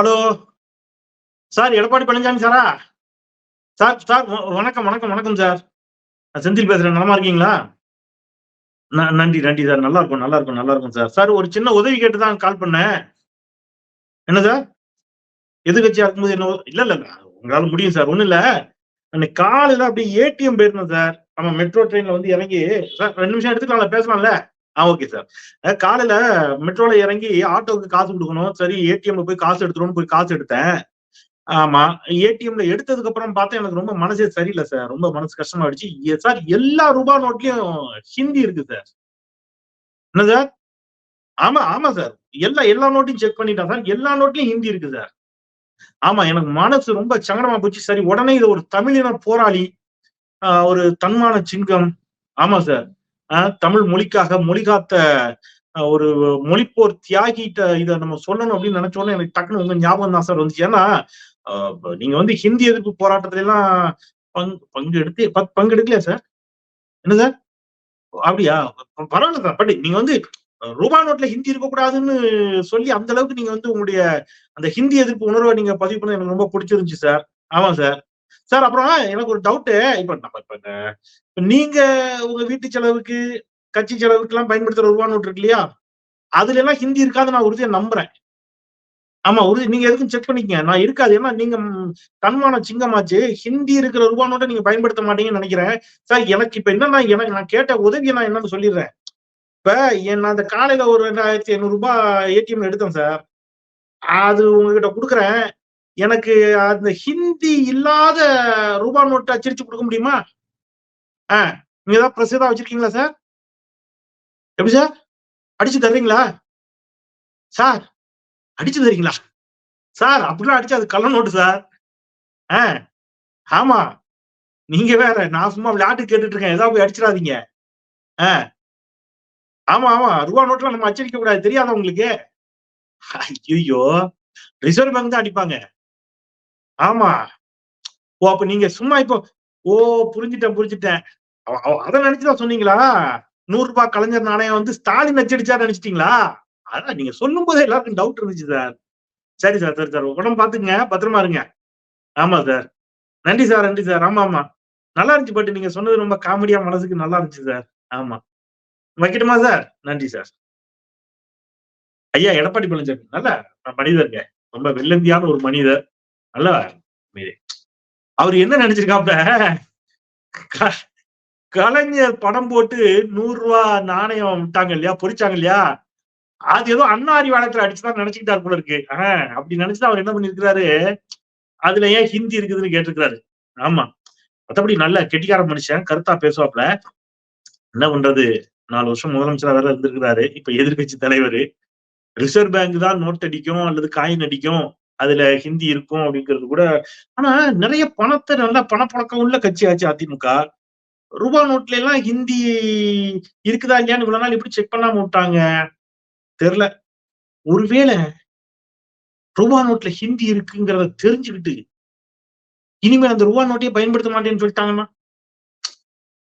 Hello. Sir Edappadi Palaniswami சாரா? Sir sir வணக்கம் வணக்கம் வணக்கம் சார். நான் செந்தில் பேசுறேன். நலமா இருக்கீங்களா? ந- நன்றி நன்றி சார். நல்லா இருக்கும் நல்லா இருக்கும் நல்லா இருக்கும் சார். சார் ஒரு சின்ன உதவி கேட்டு தான் கால் பண்ணேன். என்ன சார்? எதிர்கட்சியா இருக்கும்போது என்ன இல்ல இல்ல உங்களால முடியும் சார். ஒண்ணும் இல்ல அன்னைக்கு காலையில அப்படியே ஏடிஎம் போயிருந்தோம் சார். நம்ம மெட்ரோ ட்ரெயின்ல வந்து இறங்கி சார் ரெண்டு நிமிஷம் எடுத்துக்கலாம்ல பேசலாம்ல? ஆ ஓகே சார் காலையில மெட்ரோல இறங்கி ஆட்டோவுக்கு காசு கொடுக்கணும். சரி ஏடிஎம்ல போய் காசு எடுத்துருவோம்னு போய் காசு எடுத்தேன். ஆமா ஏடிஎம்ல எடுத்ததுக்கு அப்புறம் பார்த்தா எனக்கு ரொம்ப மனசே சரியில்லை சார் ரொம்ப மனசு கஷ்டமாயிடுச்சு எ- சார் எல்லா ரூபா நோட்லயும் ஹிந்தி இருக்கு சார் என்ன சார் ஆமா ஆமா சார் எல்லா எல்லா நோட்டையும் செக் பண்ணிட்டேன் சார் எல்லா நோட்லயும் ஹிந்தி இருக்கு சார் ஆமா எனக்கு மனசு ரொம்ப சங்கடமா போச்சு சரி உடனே இது ஒரு தமிழின போராளி ஒரு தன்மான சிங்கம். ஆமா சார் தமிழ் மொழிக்காக மொழி காத்த ஒரு மொழிப்போர் தியாகிட்ட இதை நம்ம சொல்லணும் அப்படின்னு நினைச்ச எனக்கு டக்குன்னு உங்க ஞாபகம் தான் சார் வந்துச்சு. ஏன்னா நீங்க வந்து ஹிந்தி எதிர்ப்பு போராட்டத்துல எல்லாம் பங்கு பங்கு எடுத்து பத் பங்கு எடுக்கலையா சார்? என்ன சார்? அப்படியா? பரவாயில்ல சார். பட் நீங்க வந்து ரூபா நோட்ல ஹிந்தி இருக்கக்கூடாதுன்னு சொல்லி அந்த அளவுக்கு நீங்க வந்து உங்களுடைய அந்த ஹிந்தி எதிர்ப்பு உணர்வை நீங்க பதிவு பண்ண எனக்கு ரொம்ப பிடிச்சிருந்துச்சு சார். ஆமா சார். சார் அப்புறம் எனக்கு ஒரு டவுட்டு இப்ப நம்ம இப்ப நீங்க உங்க வீட்டு செலவுக்கு கட்சி செலவுக்கு எல்லாம் பயன்படுத்துற ரூபா நோட்டு இருக்கு இல்லையா? அதுல எல்லாம் ஹிந்தி இருக்காது நான் உறுதியா நம்புறேன். ஆமா உறுதி நீங்க எதுக்கும் செக் பண்ணிக்கங்க. நான் இருக்காது. ஏன்னா நீங்க தன்மானம் தன்மான சிங்கமாச்சு. ஹிந்தி இருக்கிற ரூபா நோட்டை நீங்க பயன்படுத்த மாட்டீங்கன்னு நினைக்கிறேன். சார் எனக்கு இப்ப என்னன்னா எனக்கு நான் கேட்ட உதவியை நான் என்னன்னு சொல்லிடுறேன். இப்ப என்ன அந்த காலையில ஒரு ரெண்டாயிரத்தி ஐநூறு ரூபாய் ஏடிஎம் எடுத்தேன் சார். அது உங்ககிட்ட கொடுக்குறேன். எனக்கு அந்த ஹிந்தி இல்லாத ரூபா நோட்டை அச்சடிச்சு கொடுக்க முடியுமா? ஆ நீங்க ஏதாவது பிரஸ் ஏதாவது வச்சிருக்கீங்களா சார் எப்படி சார் அடிச்சு தர்றீங்களா? சார் அடிச்சு தர்றீங்களா? சார் அப்படிலாம் அடிச்சு அது கள்ள நோட்டு சார் ஆ ஆமா. நீங்க வேற நான் சும்மா விளையாட்டு கேட்டுட்டு இருக்கேன். ஏதாவது போய் அடிச்சிடாதீங்க. ஆ ஆமா ஆமா. ரூபா நோட்ல நம்ம அச்சடிக்க கூடாது. தெரியாதா உங்களுக்கு? ஐயோ ரிசர்வ் பேங்க் தான் அடிப்பாங்க. ஆமா. ஓ அப்ப நீங்க சும்மா இப்போ ஓ புரிஞ்சுட்டேன் புரிஞ்சுட்டேன். அவ- அவ- அதை நினைச்சுதான் சொன்னீங்களா? நூறு ரூபாய் கலைஞர் நாணயம் வந்து ஸ்டாலின் அச்சடிச்சா நினைச்சிட்டீங்களா? அதான் நீங்க சொல்லும் போதே எல்லாருக்கும் டவுட் இருந்துச்சு சார் சரி சார் சரி சார் உடம்பு பாத்துங்க பத்திரமா இருங்க. ஆமா சார் நன்றி சார் நன்றி சார் ஆமா ஆமா. நல்லா இருந்துச்சு பட் நீங்க சொன்னது ரொம்ப காமெடியா மனசுக்கு நல்லா இருந்துச்சு சார் ஆமா. வைக்கட்டுமா சார் நன்றி சார் ஐயா எடப்பாடி பழனிசாமி. நல்ல மனிதருங்க. ரொம்ப வெள்ளந்தியான ஒரு மனிதர். அல்லவா அவர் என்ன நினைச்சிருக்காப்ல? க- கலைஞர் படம் போட்டு நூறு ரூபா நாணயம் விட்டாங்க இல்லையா? பொறிச்சாங்க இல்லையா? அது ஏதோ அண்ணா அறிவாலயத்துல அடிச்சுதான் நினைச்சுக்கிட்டாரு போல இருக்கு. ஆஹ் அப்படி நினைச்சுதான் அவர் என்ன பண்ணிருக்கிறாரு அதுல ஏன் ஹிந்தி இருக்குதுன்னு கேட்டிருக்கிறாரு. ஆமா. மத்தபடி நல்ல கெட்டிக்கார மனுஷன் கருத்தா பேசுவாப்ல. என்ன பண்றது? நாலு வருஷம் முதலமைச்சரா வேற இருந்திருக்கிறாரு. இப்ப எதிர்க்கட்சி தலைவர். ரிசர்வ் பேங்க் தான் நோட் அடிக்கும் அல்லது காயின் அடிக்கும். அதுல ஹிந்தி இருக்கும் அப்படிங்கிறது கூட ஆனா நிறைய பணத்தை நல்லா பணப்பழக்கம் உள்ள கட்சி ஆச்சு அதிமுக. ரூபா நோட்ல எல்லாம் ஹிந்தி இருக்குதா இல்லையான்னு இவ்வளவு நாள் எப்படி செக் பண்ணாம விட்டாங்க? தெரியல. ஒருவேளை ரூபா நோட்ல ஹிந்தி இருக்குங்கிறத தெரிஞ்சுக்கிட்டு இனிமே அந்த ரூபா நோட்டையே பயன்படுத்த மாட்டேன்னு சொல்லிட்டாங்கன்னா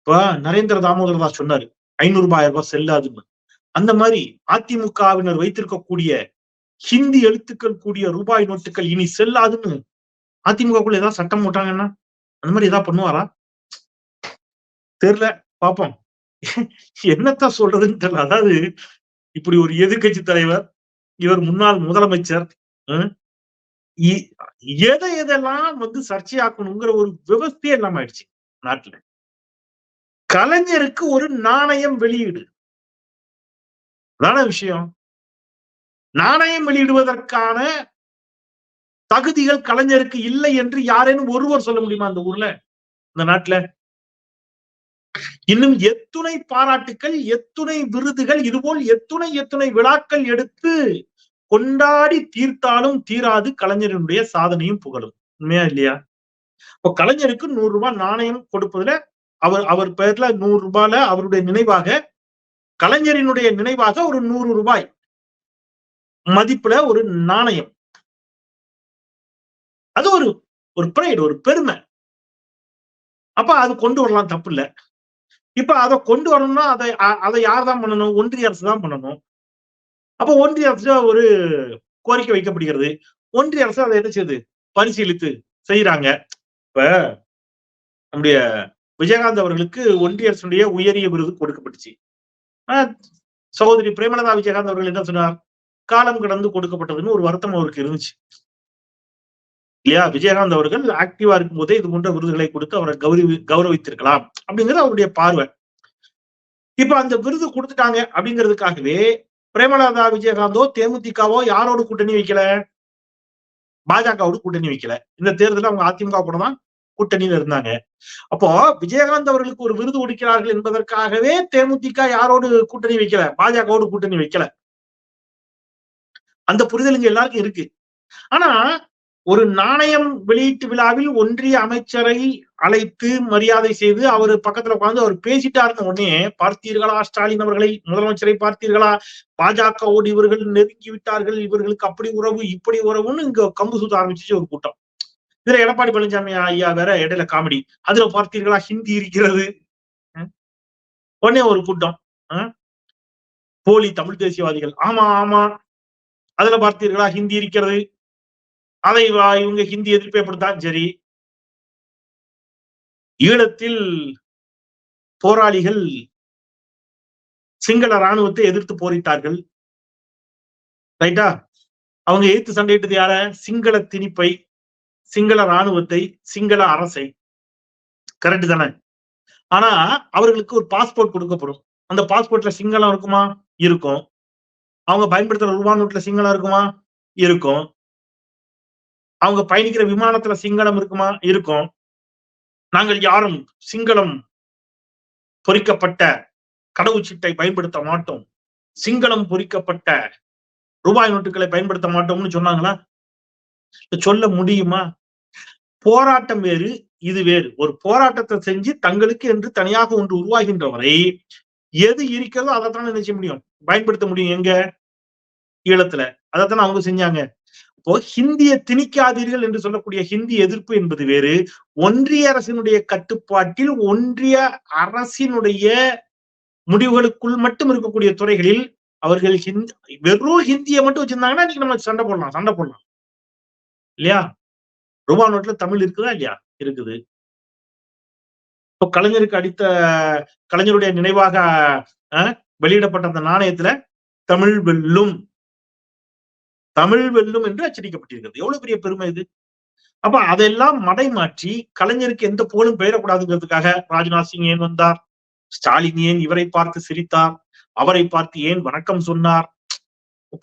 இப்ப நரேந்திர தாமோதர் தாஸ் சொன்னாரு ஐநூறு ரூபாய் ரூபாய் செல்லாதுன்னு. அந்த மாதிரி அதிமுகவினர் வைத்திருக்கக்கூடிய ஹிந்தி எழுத்துக்கள் கூடிய ரூபாய் நோட்டுகள் இனி செல்லாதுன்னு அதிமுகக்குள்ள ஏதாவது சட்டம் போட்டாங்கன்னா அந்த மாதிரி ஏதாவது பண்ணுவாரா? தெரியல பாப்போம் என்னத்தான் சொல்றதுன்னு தெரியல. அதாவது இப்படி ஒரு எதிர்க்கட்சி தலைவர் இவர் முன்னாள் முதலமைச்சர் இ- எதை எதெல்லாம் வந்து சர்ச்சையாக்கணுங்கிற ஒரு விவஸ்தையே இல்லாம ஆயிடுச்சு நாட்டுல. கலைஞருக்கு ஒரு நாணயம் வெளியீடு. அதான விஷயம்? நாணயம் வெளியிடுவதற்கான தகுதிகள் கலைஞருக்கு இல்லை என்று யாரேனும் ஒருவர் சொல்ல முடியுமா அந்த ஊர்ல? இந்த நாட்டுல? இன்னும் எத்துணை பாராட்டுக்கள் எத்துணை விருதுகள் இதுபோல் எத்துணை எத்துணை விழாக்கள் எடுத்து கொண்டாடி தீர்த்தாலும் தீராது கலைஞரினுடைய சாதனையும் புகழும். உண்மையா இல்லையா? இப்போ கலைஞருக்கு நூறு ரூபாய் நாணயம் கொடுப்பதுல அவர் அவர் பெயர்ல நூறு ரூபாயில அவருடைய நினைவாக கலைஞரினுடைய நினைவாக ஒரு நூறு ரூபாய் மதிப்புல ஒரு நாணயம். அது ஒரு ஒரு பிரைடு ஒரு பெருமை. அப்ப அது கொண்டு வரலாம் தப்பு இல்ல இப்ப அதை கொண்டு வரணும்னா அதை அதை யார் தான் பண்ணணும்? ஒன்றிய அரசு தான் பண்ணணும். அப்ப ஒன்றிய அரசு ஒரு கோரிக்கை வைக்கப்படுகிறது. ஒன்றிய அரசு அதை என்ன செய்யுது? பரிசீலித்து செய்யறாங்க இப்ப நம்முடைய விஜயகாந்த் அவர்களுக்கு ஒன்றிய அரசுடைய உயரிய விருது கொடுக்கப்பட்டுச்சு. சகோதரி பிரேமலதா விஜயகாந்த் அவர்கள் என்ன சொன்னார்? காலம் கடந்து கொடுக்கப்பட்டதுன்னு ஒரு வருத்தம் அவருக்கு இருந்துச்சு. இல்லையா? விஜயகாந்த் அவர்கள் ஆக்டிவா இருக்கும் போதே இது போன்ற விருதுகளை கொடுத்து அவரை கௌரவி கௌரவித்திருக்கலாம் அப்படிங்கிறது அவருடைய பார்வை. இப்ப அந்த விருது கொடுத்துட்டாங்க அப்படிங்கிறதுக்காகவே பிரேமலதா விஜயகாந்தோ தேமுதிகவோ யாரோட கூட்டணி வைக்கல? பாஜகவோட கூட்டணி வைக்கல. இந்த தேர்தலில் அவங்க அதிமுக கூட தான் கூட்டணியில இருந்தாங்க. அப்போ விஜயகாந்த் அவர்களுக்கு ஒரு விருது கொடுக்கிறார்கள் என்பதற்காகவே தேமுதிக யாரோடு கூட்டணி வைக்கல? பாஜகவோடு கூட்டணி வைக்கல. அந்த புரிதல் இங்க எல்லாருக்கும் இருக்கு. ஆனா ஒரு நாணயம் வெளியீட்டு விழாவில் ஒன்றிய அமைச்சரை அழைத்து மரியாதை செய்து அவர் பக்கத்துல உட்கார்ந்து அவர் பேசிட்டாருன்னு உடனே பார்த்தீர்களா ஸ்டாலின் அவர்களை? முதலமைச்சரை பார்த்தீர்களா? பாஜகவோடு இவர்கள் நெருங்கி விட்டார்கள் இவர்களுக்கு அப்படி உறவு இப்படி உறவுன்னு இங்க கம்பு சுத்த ஆரம்பிச்சிச்சு ஒரு கூட்டம். இதுல எடப்பாடி பழனிசாமி ஐயா வேற இடையில காமெடி. அதுல பார்த்தீர்களா ஹிந்தி இருக்கிறது. உடனே ஒரு கூட்டம். போலி தமிழ் தேசியவாதிகள். ஆமா ஆமா. அதுல பார்த்தீர்களா ஹிந்தி இருக்கிறது. அதை வா- இவங்க ஹிந்தி எதிர்ப்பு எப்படித்தான் சரி. ஈழத்தில் போராளிகள் சிங்கள ராணுவத்தை எதிர்த்து போரிட்டார்கள். ரைட்டா? அவங்க எதிர்த்து சண்டையிட்டது யார? சிங்கள திணிப்பை சிங்கள ராணுவத்தை சிங்கள அரசை. கரெக்ட் தானே? ஆனா அவர்களுக்கு ஒரு பாஸ்போர்ட் கொடுக்கப்படும். அந்த பாஸ்போர்ட்ல சிங்களம் இருக்குமா? இருக்கும். அவங்க பயன்படுத்துற ரூபா நோட்ல சிங்களம் இருக்குமா? இருக்கும். அவங்க பயணிக்கிற விமானத்துல சிங்களம் இருக்குமா? இருக்கும். நாங்கள் யாரும் சிங்களம் பொறிக்கப்பட்ட கடவுச்சீட்டை பயன்படுத்த மாட்டோம். சிங்களம் பொறிக்கப்பட்ட ரூபாய் நோட்டுகளை பயன்படுத்த மாட்டோம்னு சொன்னாங்களா? சொல்ல முடியுமா? போராட்டம் வேறு இது வேறு. ஒரு போராட்டத்தை செஞ்சு தங்களுக்கு என்று தனியாக ஒன்று உருவாகின்ற வரை எது இருக்கிறதோ அதைத்தானே என்ன செய்ய முடியும்? பயன்படுத்த முடியும். எங்க? ஈழத்துல. அதைத்தானே அவங்க செஞ்சாங்க. இப்போ ஹிந்தியை திணிக்காதீர்கள் என்று சொல்லக்கூடிய ஹிந்தி எதிர்ப்பு என்பது வேறு. ஒன்றிய அரசினுடைய கட்டுப்பாட்டில் ஒன்றிய அரசினுடைய முடிவுகளுக்குள் மட்டும் இருக்கக்கூடிய துறைகளில் அவர்கள் ஹிந்தி வெறும் ஹிந்தியை மட்டும் வச்சிருந்தாங்கன்னா இன்னைக்கு நம்ம சண்டை போடலாம் சண்டை போடலாம். இல்லையா? ரூபா நோட்ல தமிழ் இருக்குதா இல்லையா? இருக்குது. இப்போ கலைஞருக்கு அடித்த கலைஞருடைய நினைவாக அஹ், வெளியிடப்பட்ட அந்த நாணயத்துல தமிழ் வெல்லும். தமிழ் வெல்லும் என்று அச்சடிக்கப்பட்டிருக்கிறது. எவ்வளவு பெரிய பெருமை இது? அப்ப அதெல்லாம் மடை மாற்றி கலைஞருக்கு எந்த புகழும் பெயரக்கூடாதுங்கிறதுக்காக ராஜ்நாத் சிங் ஏன் வந்தார்? ஸ்டாலின் ஏன் இவரை பார்த்து சிரித்தார்? அவரை பார்த்து ஏன் வணக்கம் சொன்னார்?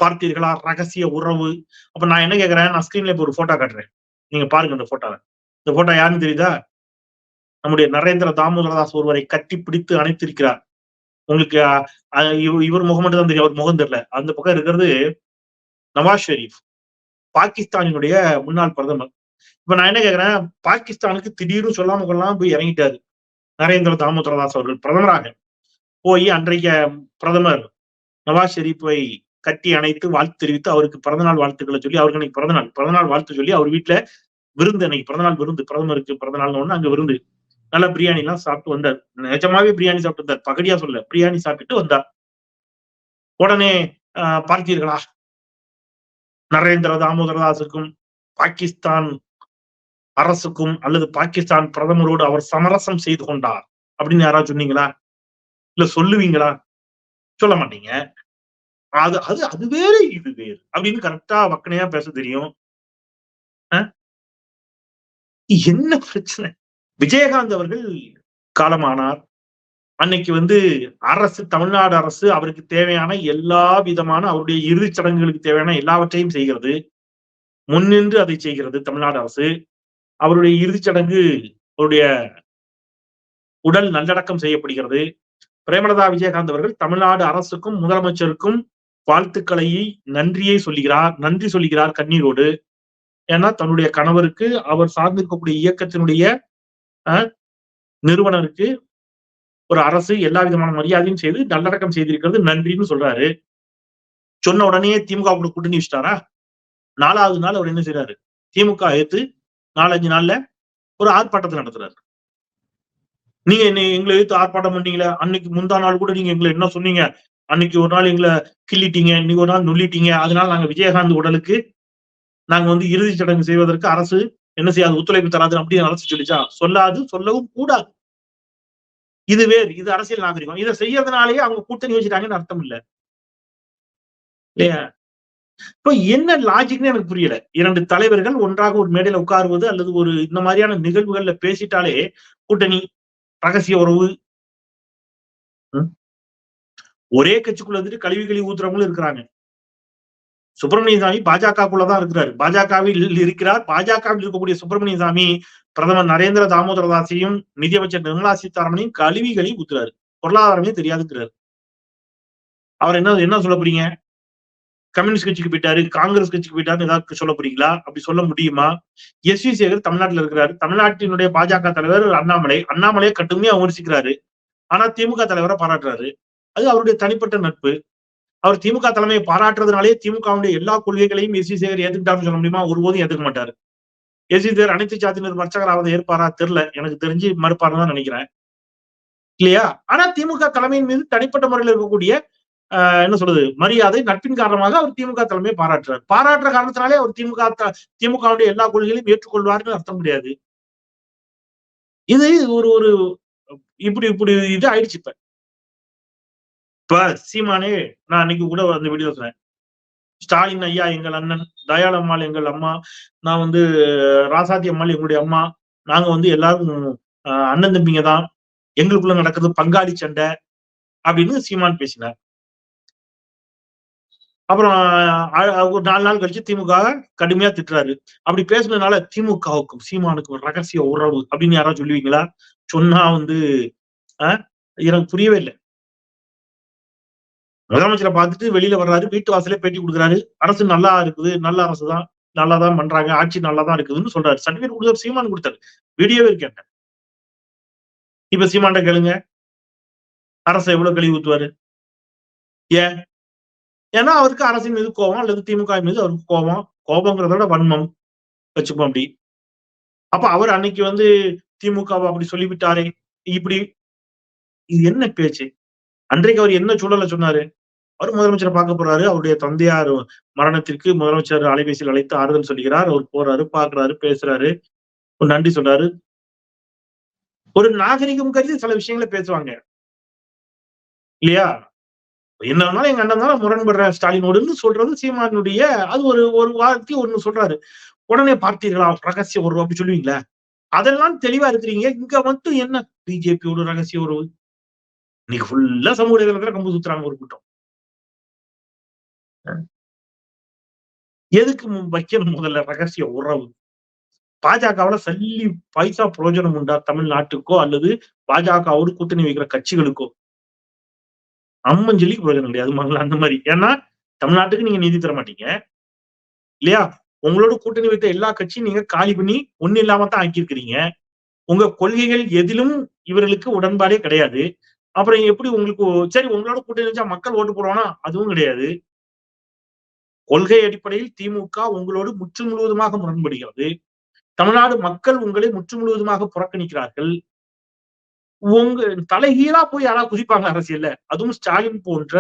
பார்த்தீர்களா? ரகசிய உறவு. அப்ப நான் என்ன கேக்குறேன்? நான் ஸ்கிரீன்ல இப்ப ஒரு போட்டோ காட்டுறேன். நீங்க பாருங்க இந்த போட்டோவை இந்த போட்டோ யாருன்னு தெரியுதா? நம்முடைய நரேந்திர தாமோதரதாஸ் ஒருவரை கட்டி பிடித்து அணைத்திருக்கிறார். உங்களுக்கு இவர் முகம் மட்டும் தான் தெரியும். அவர் முகம் தெரியல. அந்த பக்கம் இருக்கிறது நவாஸ் ஷெரீப் பாகிஸ்தானினுடைய முன்னாள் பிரதமர். இப்ப நான் என்ன கேக்குறேன்? பாகிஸ்தானுக்கு திடீர்னு சொல்லாம கொள்ளாம போய் இறங்கிட்டாரு நரேந்திர தாமோதரதாஸ் அவர்கள் பிரதமராக. போய் அன்றைய பிரதமர் நவாஸ் ஷெரீப்பை கட்டி அணைத்து வாழ்த்து தெரிவித்து அவருக்கு பிறந்தநாள் வாழ்த்துக்களை சொல்லி அவருக்கு அன்னைக்கு பிறந்தநாள் பிறந்தநாள் வாழ்த்து சொல்லி அவர் வீட்டுல விருந்து அன்னைக்கு பிறந்தநாள் விருந்து பிரதமருக்கு பிறந்தநாள் ஒண்ணு அங்க விருந்து. நல்லா பிரியாணி எல்லாம் சாப்பிட்டு வந்தார். நிஜமாவே பிரியாணி சாப்பிட்டு வந்தார். பகடியா சொல்ல பிரியாணி சாப்பிட்டு வந்தார். உடனே ஆஹ், பார்த்தீர்களா? நரேந்திர தாமோதரதாஸுக்கும் பாகிஸ்தான் அரசுக்கும் அல்லது பாகிஸ்தான் பிரதமரோடு அவர் சமரசம் செய்து கொண்டார் அப்படின்னு யாராவது சொன்னீங்களா? இல்ல சொல்லுவீங்களா? சொல்ல மாட்டீங்க. அது அது அது வேறு இது வேறு அப்படின்னு கரெக்டா வக்கனையா பேச தெரியும். என்ன பிரச்சனை? விஜயகாந்த் அவர்கள் காலமானார். அன்னைக்கு வந்து அரசு தமிழ்நாடு அரசு அவருக்கு தேவையான எல்லா விதமான அவருடைய இறுதிச் சடங்குகளுக்கு தேவையான எல்லாவற்றையும் செய்கிறது. முன்னின்று அதை செய்கிறது தமிழ்நாடு அரசு. அவருடைய இறுதிச் சடங்கு அவருடைய உடல் நல்லடக்கம் செய்யப்படுகிறது. பிரேமலதா விஜயகாந்த் அவர்கள் தமிழ்நாடு அரசுக்கும் முதலமைச்சருக்கும் வாழ்த்துக்களை நன்றியை சொல்லுகிறார். நன்றி சொல்லுகிறார் கண்ணீரோடு. ஏன்னா தன்னுடைய கணவருக்கு அவர் சார்ந்திருக்கக்கூடிய இயக்கத்தினுடைய நிறுவனருக்கு ஒரு அரசு எல்லா விதமான மரியாதையும் செய்து நல்லடக்கம் செய்திருக்கிறது நன்றின்னு சொல்றாரு. சொன்ன உடனே திமுக கூட கூட்டணி வச்சிட்டாரா? நாலாவது நாள் அவர் என்ன செய்யறாரு திமுக ஏத்து நாலஞ்சு நாள்ல ஒரு ஆர்ப்பாட்டத்தை நடத்துறாரு. நீங்க என்ன எங்களை எதிர்த்து ஆர்ப்பாட்டம் பண்ணீங்களே? அன்னைக்கு முந்தா நாள் கூட நீங்க எங்களை என்ன சொன்னீங்க? அன்னைக்கு ஒரு நாள் எங்களை கிள்ளிட்டீங்க இன்னைக்கு ஒரு நாள் நுள்ளிட்டீங்க அதனால நாங்க விஜயகாந்த் உடலுக்கு நாங்க வந்து இறுதிச் சடங்கு செய்வதற்கு அரசு என்ன செய்யாது? ஒத்துழைப்பு தராது அப்படின்னு அரசு சொல்லிச்சா? சொல்லாது சொல்லவும் கூடாது. இது வேறு இது அரசியல் நாகரிகம். இதை செய்யறதுனாலேயே அவங்க கூட்டணி வச்சுட்டாங்கன்னு அர்த்தம் இல்ல. இல்லையா? இப்போ என்ன லாஜிக்னு எனக்கு புரியல. இரண்டு தலைவர்கள் ஒன்றாக ஒரு மேடையில உட்காருவது அல்லது ஒரு இந்த மாதிரியான நிகழ்வுகள்ல பேசிட்டாலே கூட்டணி ரகசிய உறவு ஒரே கட்சிக்குள்ள வந்துட்டு கழிவு கழிவு ஊத்துறவங்களும் இருக்கிறாங்க. சுப்பிரமணிய சாமி பாஜகக்குள்ளதான் இருக்கிறார். பாஜகவில் இருக்கிறார். பாஜகவில் இருக்கக்கூடிய சுப்பிரமணிய சாமி பிரதமர் நரேந்திர தாமோதர தாசையும் நிதியமைச்சர் நிர்மலா சீதாராமனையும் கழுவி கழுவி ஊத்துறாரு. பொருளாதாரமே தெரியாதுங்கிறாரு. அவர் என்ன என்ன சொல்ல போறீங்க? கம்யூனிஸ்ட் கட்சிக்கு போயிட்டாரு காங்கிரஸ் கட்சிக்கு போயிட்டாரு ஏதாவது சொல்ல போறீங்களா? அப்படி சொல்ல முடியுமா? எஸ் வி சேகர் தமிழ்நாட்டுல இருக்கிறாரு. தமிழ்நாட்டினுடைய பாஜக தலைவர் அண்ணாமலை. அண்ணாமலையை கட்டுமே விமர்சிக்கிறாரு. ஆனா திமுக தலைவரை பாராட்டுறாரு. அது அவருடைய தனிப்பட்ட நட்பு. அவர் திமுக தலைமையை பாராட்டுறதுனாலே திமுகவுடைய எல்லா கொள்கைகளையும் எஸ் சி சேகர் ஏத்துக்கிட்டாருன்னு சொல்ல முடியுமா? ஒருபோதும் ஏத்துக்க மாட்டாரு. எஸ் சி சேகர் அனைத்து சாத்தினர் வர்ச்சகராவதை ஏற்பாரா? தெரியல. எனக்கு தெரிஞ்சு மறுப்பாருன்னு தான் நினைக்கிறேன். இல்லையா? ஆனா திமுக தலைமையின் மீது தனிப்பட்ட முறையில் இருக்கக்கூடிய ஆஹ், என்ன சொல்றது மரியாதை நட்பின் காரணமாக அவர் திமுக தலைமையை பாராட்டுறார். பாராட்டுற காரணத்தினாலே அவர் திமுக த- திமுகவுடைய எல்லா கொள்கைகளையும் ஏற்றுக்கொள்வார்னு அர்த்தம் முடியாது இது ஒரு ஒரு இப்படி இப்படி இது ஆயிடுச்சு இப்ப. இப்ப சீமானே நான் அன்னைக்கு கூட அந்த வீடியோ சொன்னேன். ஸ்டாலின் ஐயா எங்கள் அண்ணன் தயாள் அம்மாள் எங்கள் அம்மா நான் வந்து ராசாத்தி அம்மாள் எங்களுடைய அம்மா நாங்க வந்து எல்லாரும் அண்ணன் தம்பிங்க தான். எங்களுக்குள்ள நடக்கிறது பங்காளி சண்டை அப்படின்னு சீமான் பேசினார். அப்புறம் ஒரு நாலு நாள் கழிச்சு திமுக கடுமையா திட்டுறாரு. அப்படி பேசுனதுனால திமுகவுக்கும் சீமானுக்கும் ரகசிய உறவு அப்படின்னு யாராவது சொல்லுவீங்களா? சொன்னா வந்து எனக்கு புரியவே இல்லை. முதலமைச்சரை பார்த்துட்டு வெளியில வர்றாரு வீட்டு வாசலே பேட்டி கொடுக்குறாரு. அரசு நல்லா இருக்குது நல்ல அரசு தான் நல்லா தான் பண்றாங்க ஆட்சி நல்லா தான் இருக்குதுன்னு சொல்றாரு. சர்டிபிகேட் கொடுத்தாரு சீமான் கொடுத்தாரு. வீடியோவே இருக்கேன் இப்ப சீமான்ட்ட கேளுங்க. அரசை எவ்வளவு கழிவு ஊத்துவாரு ஏன்? ஏன்னா அவருக்கு அரசின் மீது கோபம் அல்லது திமுக மீது அவருக்கு கோபம். கோபங்கிறதோட வன்மம். வச்சுப்போம் அப்படி. அப்ப அவர் அன்னைக்கு வந்து திமுகவை அப்படி சொல்லிவிட்டாரே. இப்படி. இது என்ன பேச்சு? அன்றைக்கு அவர் என்ன சூழல சொன்னாரு? அவர் முதலமைச்சரை பார்க்க போறாரு. அவருடைய தந்தையார் மரணத்திற்கு முதலமைச்சர் அலைபேசியில் அழைத்து ஆறுதல் சொல்லுகிறார் அவர் போறாரு பாக்குறாரு பேசுறாரு. ஒரு நன்றி சொல்றாரு. ஒரு நாகரிகம் கருதி சில விஷயங்களை பேசுவாங்க. இல்லையா? என்ன எங்க அண்ணன் தான் முரண்படுற ஸ்டாலினோடுன்னு சொல்றது சீமானுடைய அது ஒரு ஒரு வார்த்தை ஒண்ணு சொல்றாரு. உடனே பார்த்தீர்களா? ரகசிய உறவு அப்படி சொல்லுவீங்களா? அதெல்லாம் தெளிவா இருக்கிறீங்க. இங்க மட்டும் என்ன? பிஜேபியோட ரகசிய உறவு. இன்னைக்கு ஃபுல்லா சமூக இடைவெளியில கம்பு சுத்துறாங்க ஒரு கூட்டம். எதுக்கு வைக்கணும் முதல்ல ரகசிய உறவு? பாஜகவுல சல்லி பைசா பிரயோஜனம் உண்டா தமிழ்நாட்டுக்கோ அல்லது பாஜகவோடு கூட்டணி வைக்கிற கட்சிகளுக்கோ? அம்மஞ்சலிக்கு பிரயோஜனம் கிடையாது மங்கள அந்த மாதிரி. ஏன்னா தமிழ்நாட்டுக்கு நீங்க நிதி தர மாட்டீங்க. இல்லையா? உங்களோட கூட்டணி வைத்த எல்லா கட்சியும் நீங்க காலி பண்ணி ஒண்ணு இல்லாம தான் ஆக்கியிருக்கிறீங்க. உங்க கொள்கைகள் எதிலும் இவர்களுக்கு உடன்பாடே கிடையாது. அப்புறம் எப்படி உங்களுக்கு சரி உங்களோட கூட்டணி வச்சா மக்கள் ஓட்டு போடுவானா? அதுவும் கிடையாது. கொள்கை அடிப்படையில் திமுக உங்களோடு முற்று முழுவதுமாக முரண்படுகிறது. தமிழ்நாடு மக்கள் உங்களை முற்று முழுவதுமாக புறக்கணிக்கிறார்கள். உங்க தலைகீழா போய் யாரா குதிப்பாங்க அரசியல்ல? அதுவும் ஸ்டாலின் போன்ற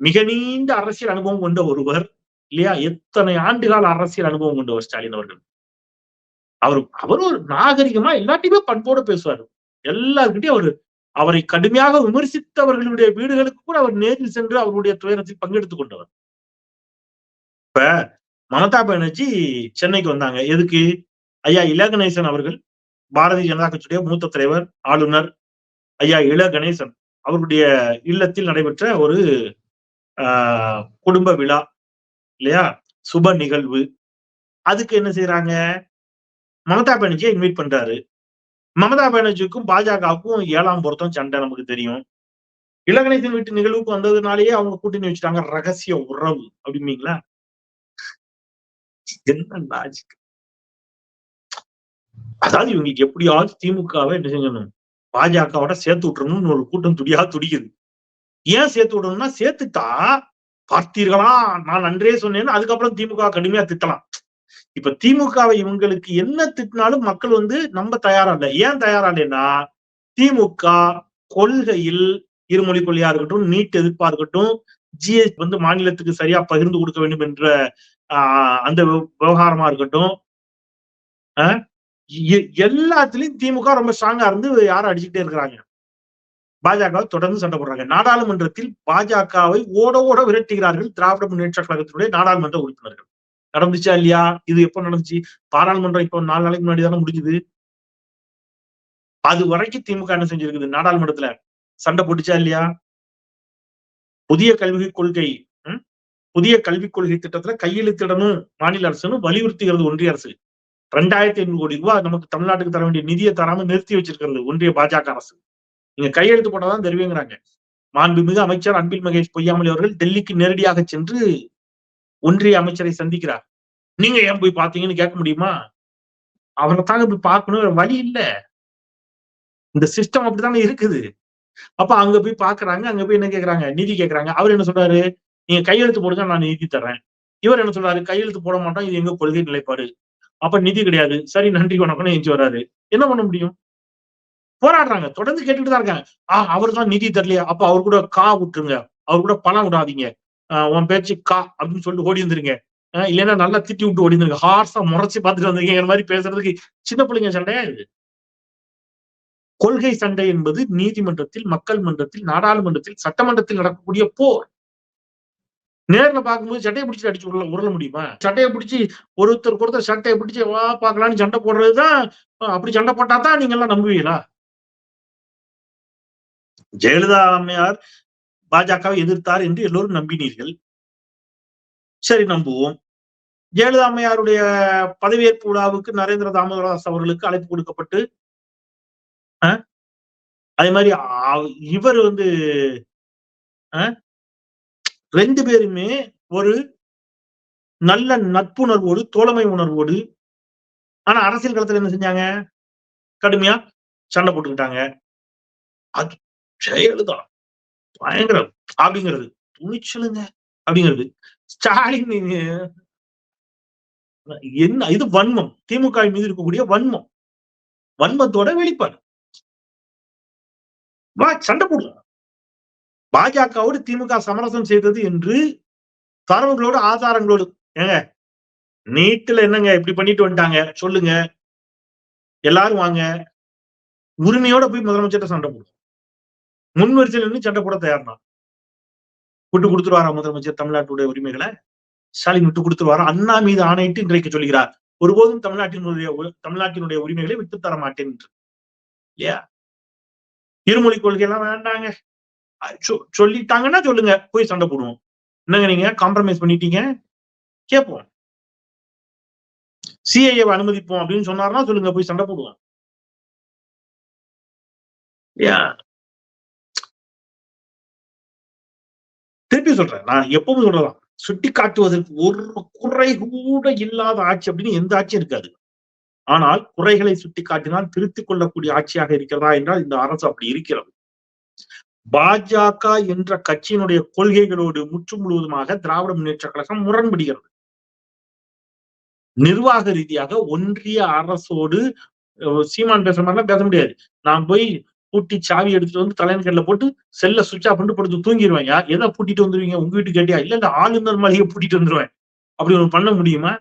மிக நீண்ட அரசியல் அனுபவம் கொண்ட ஒருவர் இல்லையா? எத்தனை ஆண்டுகால அரசியல் அனுபவம் கொண்டவர் ஸ்டாலின் அவர்கள்? அவர் அவர் ஒரு நாகரிகமா எல்லாத்தையுமே பண்போடு பேசுவார். எல்லாருக்கிட்டையும் அவர் அவரை கடுமையாக விமர்சித்தவர்களுடைய வீடுகளுக்கு கூட அவர் நேரில் சென்று அவருடைய துயரத்தில் பங்கெடுத்துக் கொண்டவர். இப்ப மமதா பானர்ஜி சென்னைக்கு வந்தாங்க. எதுக்கு? ஐயா இள கணேசன் அவர்கள் பாரதிய ஜனதா கட்சியுடைய மூத்த தலைவர் ஆளுநர் ஐயா இள கணேசன் அவருடைய இல்லத்தில் நடைபெற்ற ஒரு குடும்ப விழா இல்லையா? சுப நிகழ்வு. அதுக்கு என்ன செய்யறாங்க மமதா பானர்ஜியை இன்வைட் பண்றாரு. மமதா பானர்ஜிக்கும் பாஜகவுக்கும் ஏழாம் பொருத்தம் சண்டை நமக்கு தெரியும். இளகணேசன் வீட்டு நிகழ்வுக்கு வந்ததுனாலேயே அவங்க கூட்டணி வச்சுட்டாங்க. ரகசிய உறவு அப்படிம்பீங்களா? என்ன லாஜிக் அதாவது இவங்களுக்கு எப்படியாவது திமுகவை என்ன செஞ்சணும்? பாஜகவோட சேர்த்து விட்டுறணும்னு ஒரு கூட்டம் துடியா துடிக்குது. ஏன் சேர்த்து விடணும்னா சேர்த்துட்டா பார்த்தீர்களா? நான் நன்றே சொன்னேன்னு அதுக்கப்புறம் திமுக கடுமையா திட்டலாம். இப்ப திமுகவை இவங்களுக்கு என்ன திட்டினாலும் மக்கள் வந்து நம்ப தயாரா இல்லை. ஏன் தயாரா இல்லைன்னா திமுக கொள்கையில் இருமொழி கொள்கையா இருக்கட்டும் நீட் எதிர்ப்பா இருக்கட்டும் ஜிஎஸ் வந்து மாநிலத்துக்கு சரியா பகிர்ந்து கொடுக்க வேண்டும் என்ற ஆஹ் அந்த விவ- விவகாரமா இருக்கட்டும் ஆஹ் எல்லாத்துலயும் திமுக ரொம்ப ஸ்ட்ராங்கா இருந்து யாரும் அடிச்சுக்கிட்டே இருக்கிறாங்க. பாஜக தொடர்ந்து சண்டை போடுறாங்க. நாடாளுமன்றத்தில் பாஜகவை ஓட ஓட விரட்டுகிறார்கள் திராவிட முன்னேற்ற கழகத்தினுடைய நாடாளுமன்ற உறுப்பினர்கள். நடந்துச்சா இல்லையா? இது எப்ப நடந்துச்சு? பாராளுமன்றம் இப்போ நாலு நாளைக்கு முன்னாடி தானே முடிஞ்சுது. அது வரைக்கும் திமுக என்ன செஞ்சிருக்குது? நாடாளுமன்றத்துல சண்டை போட்டுச்சா இல்லையா? புதிய கல்விக் கொள்கை புதிய கல்விக் கொள்கை திட்டத்துல கையெழுத்திடணும் மாநில அரசுன்னு வலியுறுத்துகிறது ஒன்றிய அரசு. ரெண்டாயிரத்தி ஐநூறு கோடி ரூபாய் நமக்கு தமிழ்நாட்டுக்கு தர வேண்டிய நிதியை தராம நிறுத்தி வச்சிருக்கிறது ஒன்றிய பாஜக அரசு. நீங்க கையெழுத்து போட்டாதான் தெரிவிங்கிறாங்க மாண்புமிகு அமைச்சர் அன்பில் மகேஷ் பொய்யாமலி அவர்கள் டெல்லிக்கு நேரடியாக சென்று ஒன்றிய அமைச்சரை சந்திக்கிறார். நீங்க ஏன் போய் பாத்தீங்கன்னு கேட்க முடியுமா? அவரை தாங்க போய் பார்க்கணும் வழி இல்ல. இந்த சிஸ்டம் அப்படித்தானே இருக்குது. அப்ப அங்க போய் பாக்குறாங்க அங்க போய் என்ன கேக்குறாங்க நிதி கேக்குறாங்க அவர் என்ன சொல்றாரு? நீங்க கையெழுத்து போடுங்க நான் நிதி தர்றேன். இவர் என்ன சொல்றாரு? கையெழுத்து போட மாட்டோம் இது எங்க கொள்கை நிலைப்பாடு. அப்ப நிதி கிடையாது. சரி நன்றி வணக்கம்னு எஞ்சி வராரு. என்ன பண்ண முடியும்? போராடுறாங்க. தொடர்ந்து கேட்டுட்டு தான் இருக்காங்க. ஆஹ் அவர் தான் நிதி தரலையா. அப்ப அவர் கூட கா விட்டுருங்க. அவர் கூட பணம் விடாதீங்க. உன் பேச்சு கா அப்படின்னு சொல்லிட்டு ஓடி வந்துருங்க. இல்லைன்னா நல்லா திட்டி விட்டு ஓடி வந்துருங்க. ஹார்ஸா முறைச்சு பார்த்துட்டு வந்திருக்கீங்க மாதிரி பேசுறதுக்கு சின்ன பிள்ளைங்க சண்டையா இது? கொள்கை சண்டை என்பது நீதிமன்றத்தில் மக்கள் மன்றத்தில் நாடாளுமன்றத்தில் சட்டமன்றத்தில் நடக்கக்கூடிய போர். நேர்ல பார்க்கும்போது சட்டையை பிடிச்சி அடிச்சு உள்ள உருள முடியுமா? சட்டையை பிடிச்சி ஒருத்தருக்கு ஒருத்தர் சட்டையை பிடிச்சி வா பார்க்கலான்னு சண்டை போடுறதுதான். அப்படி சண்டை போட்டா தான் நீங்க எல்லாம் நம்புவீங்களா? ஜெயலலிதா அம்மையார் பாஜகவை எதிர்த்தார் என்று எல்லோரும் நம்பினீர்கள். சரி நம்புவோம். ஜெயலலிதா அம்மையாருடைய பதவியேற்பு விழாவுக்கு நரேந்திர தாமோதரதாஸ் அவர்களுக்கு அழைப்பு கொடுக்கப்பட்டு அதே மாதிரி இவர் வந்து ரெண்டு பேருமே ஒரு நல்ல நட்புணர்வோடு தோழமை உணர்வோடு ஆனா அரசியல் களத்துல என்ன செஞ்சாங்க? கடுமையா சண்டை போட்டுக்கிட்டாங்க. அது ஜெயலலிதா. பயங்கரம். அப்படிங்கிறது. துணிச்சலுங்க. அப்படிங்கிறது. ஸ்டாலின் என்ன? இது வன்மம். திமுக மீது இருக்கக்கூடிய வன்மம். வன்மத்தோட வெளிப்பாடு. வா சண்டை போடுவோம் பாஜகவோடு திமுக சமரசம் செய்தது என்று தரவுகளோடு ஆதாரங்களோடு. ஏங்க நீட்டுல என்னங்க இப்படி பண்ணிட்டு வந்துட்டாங்க? சொல்லுங்க. எல்லாரும் வாங்க. உரிமையோட போய் முதலமைச்சர்கிட்ட சண்டை போடுவோம் முன் வரிசையில் நின்று சண்டை போட தயார்னா விட்டு கொடுத்துருவாரா முதலமைச்சர் தமிழ்நாட்டுடைய உரிமைகளை? ஸ்டாலின் விட்டு கொடுத்துருவாரா? அண்ணா மீது ஆணையிட்டு இன்றைக்கு சொல்கிறார் ஒருபோதும் தமிழ்நாட்டினுடைய தமிழ்நாட்டினுடைய உரிமைகளை விட்டு தர மாட்டேன் என்று. இல்லையா? இருமொழி கொள்கை எல்லாம் வேண்டாங்க சொ- சொல்லிட்டாங்கன்னா சொல்லுங்க. போய் சண்டை போடுவோம். என்னங்க நீங்க? காம்ப்ரமைஸ் பண்ணிட்டீங்க? கேட்போம். சிஐஏ அனுமதிப்போம் அப்படின்னு சொன்னாருன்னா சொல்லுங்க. போய் சண்டை போடுவோம். திருப்பி சொல்றேன்? நான் எப்பவும் சொல்றதான் சுட்டி காட்டுவதற்கு ஒரு குறை கூட இல்லாத ஆட்சி அப்படின்னு எந்த ஆட்சியும் இருக்காது. ஆனால் குறைகளை சுட்டி காட்டினால் திருத்திக் கொள்ளக்கூடிய ஆட்சியாக இருக்கிறதா என்றால் இந்த அரசு அப்படி இருக்கிறது. பாஜக என்ற கட்சியினுடைய கொள்கைகளோடு முற்று முழுவதுமாக திராவிட முன்னேற்ற கழகம் முரண்படுகிறது. நிர்வாக ரீதியாக ஒன்றிய அரசோடு சீமான் பேசுற மாதிரிலாம் பேச முடியாது. நான் போய் பூட்டி சாவி எடுத்துட்டு வந்து தலைநகர்ல போட்டு செல்ல சுவிட்ச் ஆஃப் பண்ணிட்டு படுத்து தூங்கிடுவேன் யார் எதை பூட்டிட்டு வந்துருவீங்க? உங்க வீட்டு கேட்டியா? இல்ல இந்த ஆளுநர் மாளிகை பூட்டிட்டு வந்துருவேன். அப்படி ஒண்ணு பண்ண முடியுமா?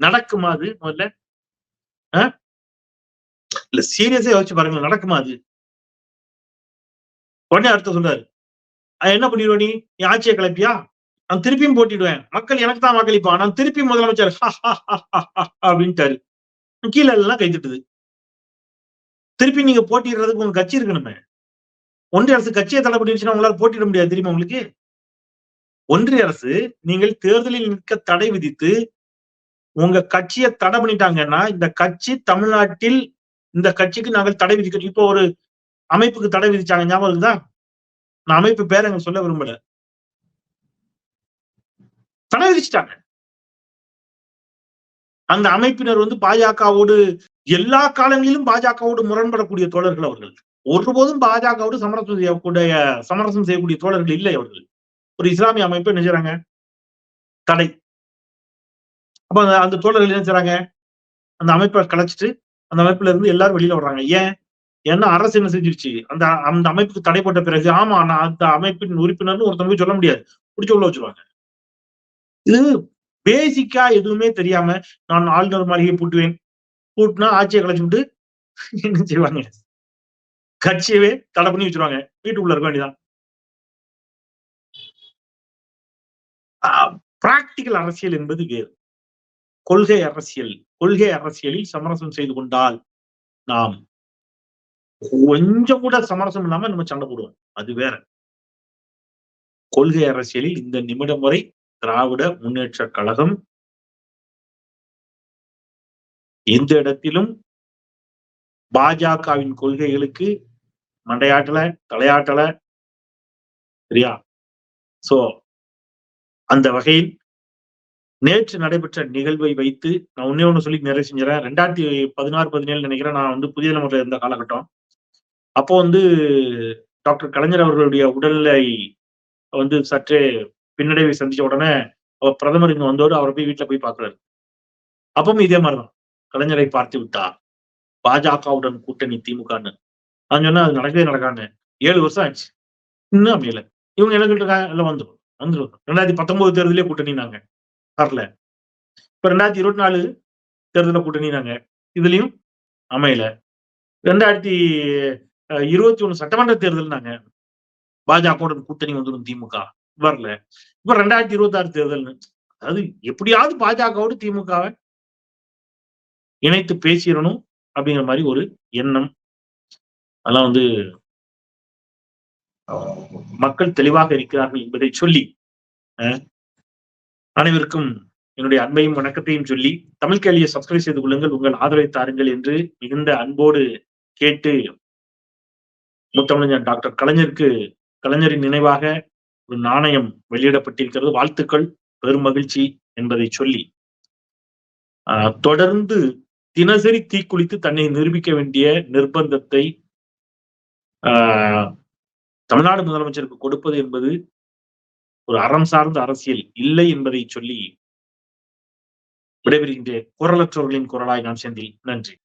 நடக்குமா அது முதல்ல? இல்ல சீரியஸா யோசிச்சு பாருங்க நடக்குமா அது? உடனே அடுத்த சொல்றாரு. என்ன பண்ணிடுவ நீ? நீ ஆட்சியை கிளப்பியா? நான் திருப்பியும் போட்டிடுவேன். மக்கள் எனக்கு தான் வாக்களிப்பான். நான் திருப்பி முதலமைச்சர். அப்படின்ட்டாரு. கீழே எல்லாம் கைத்துட்டுது திருப்பி நீங்க போட்டிடுறதுக்கு உங்க கட்சி இருக்கணுமே. ஒன்றிய அரசு கட்சியை தடை பண்ணிடுச்சுன்னா உங்களால போட்டிட முடியாது தெரியுமா உங்களுக்கு? ஒன்றிய அரசு நீங்கள் தேர்தலில் நிற்க தடை விதித்து உங்க கட்சியை தடை பண்ணிட்டாங்கன்னா இந்த கட்சி தமிழ்நாட்டில் இந்த கட்சிக்கு நாங்கள் தடை விதிக்கிறோம் இப்போ ஒரு அமைப்புக்கு தடை விதிச்சாங்க ஞாபகம் இருக்குதா? நான் அமைப்பு பேரை எங்க சொல்ல விரும்பல. தடை விதிச்சிட்டாங்க. அந்த அமைப்பினர் வந்து பாஜகவோடு எல்லா காலங்களிலும் பாஜகவோடு முரண்படக்கூடிய தோழர்கள் அவர்கள். ஒருபோதும் பாஜகவோடு சமரசம் செய்யக்கூடிய சமரசம் செய்யக்கூடிய தோழர்கள் இல்லை அவர்கள். ஒரு இஸ்லாமிய அமைப்பு என்ன செய்றாங்க? தடை. அப்ப அந்த- தோழர்கள் என்ன செய்றாங்க? அந்த அமைப்பை கலைச்சிட்டு அந்த அமைப்புல இருந்து எல்லாரும் வெளியில வர்றாங்க. ஏன்? ஏன்னா அரசு என்ன செஞ்சிருச்சு? அந்த அந்த அமைப்புக்கு தடை போட்ட பிறகு ஆமா நான் அந்த அமைப்பின் உறுப்பினர்னு ஒருத்தவங்க சொல்ல முடியாது. பிடிச்ச உள்ள வச்சிருவாங்க. இது பேசிக்கா எதுவுமே தெரியாம நான் ஆளுநர் மாளிகையை பூட்டுவேன். கூட்டினா ஆட்சியை கலைச்சுட்டு என்ன செய்வாங்க கட்சியவே தடை பண்ணி வச்சிருவாங்க. வீட்டுக்குள்ள இருக்க வேண்டியதான் பிராக்டிக்கல் அரசியல் என்பது வேறு. கொள்கை அரசியல் கொள்கை அரசியலில் சமரசம் செய்து கொண்டால் நாம் கொஞ்சம் கூட சமரசம் இல்லாம நம்ம சண்டை போடுவோம். அது வேற. கொள்கை அரசியலில் இந்த நிமிடம் வரை திராவிட முன்னேற்ற கழகம் எந்த இடத்திலும் பாஜகவின் கொள்கைகளுக்கு மண்டையாட்டல தலையாட்டல சரியா? சோ அந்த வகையில் நேற்று நடைபெற்ற நிகழ்வை வைத்து நான் ஒன்னே ஒண்ணு சொல்லி நிறைய செஞ்சுறேன். ரெண்டாயிரத்தி பதினாறு பதினேழு நினைக்கிறேன். நான் வந்து புதிய தலைமுறையில் இருந்த காலகட்டம். அப்போ வந்து டாக்டர் கலைஞர் அவர்களுடைய உடல்நிலை வந்து சற்றே பின்னடைவை சந்திச்ச உடனே அவர் பிரதமர் இங்க வந்தோடு அவரை போய் வீட்டுல போய் பாக்குறாரு அப்பவும் இதே மாதிரிதான். கலைஞரை பார்த்து விட்டார். பாஜகவுடன் கூட்டணி திமுகன்னு. நான் சொன்னா அது நடக்கவே நடக்கான்னு ஏழு வருஷம் ஆச்சு. இன்னும் அமையல இவங்க என்ன சொல்லிட்டு எல்லாம் வந்துடும் வந்துடும் ரெண்டாயிரத்தி பத்தொன்பது தேர்தலே கூட்டணினாங்க. வரல. இப்ப ரெண்டாயிரத்தி இருபத்தி நாலு தேர்தல கூட்டணினாங்க. இதுலயும் அமையல. ரெண்டாயிரத்தி இருபத்தி ஒண்ணு சட்டமன்ற தேர்தல் நாங்க பாஜகவுடன் கூட்டணி வந்துடும் திமுக. வரல. இப்ப ரெண்டாயிரத்தி இருபத்தி ஆறு தேர்தல்னு. அதாவது எப்படியாவது பாஜகவோடு திமுகவை இணைத்து பேசிடணும் அப்படிங்கிற மாதிரி ஒரு எண்ணம். அதெல்லாம் வந்து மக்கள் தெளிவாக இருக்கிறார்கள் என்பதை சொல்லி அனைவருக்கும் என்னுடைய அன்பையும் வணக்கத்தையும் சொல்லி தமிழ் கேள்வியை சப்ஸ்கிரைப் செய்து கொள்ளுங்கள் உங்கள் ஆதரவை தாருங்கள் என்று மிகுந்த அன்போடு கேட்டு முத்தமிழஞ்சன் டாக்டர் கலைஞருக்கு கலைஞரின் நினைவாக ஒரு நாணயம் வெளியிடப்பட்டிருக்கிறது. வாழ்த்துக்கள் பெரும் மகிழ்ச்சி என்பதை சொல்லி தொடர்ந்து தினசரி தீக்குளித்து தன்னை நிரூபிக்க வேண்டிய நிர்பந்தத்தை தமிழ்நாடு முதலமைச்சருக்கு கொடுப்பது என்பது ஒரு அறம் சார்ந்த அரசியல் இல்லை என்பதை சொல்லி விடைபெறுகின்ற குரலற்றவர்களின் குரலாய் நான் செந்தில் நன்றி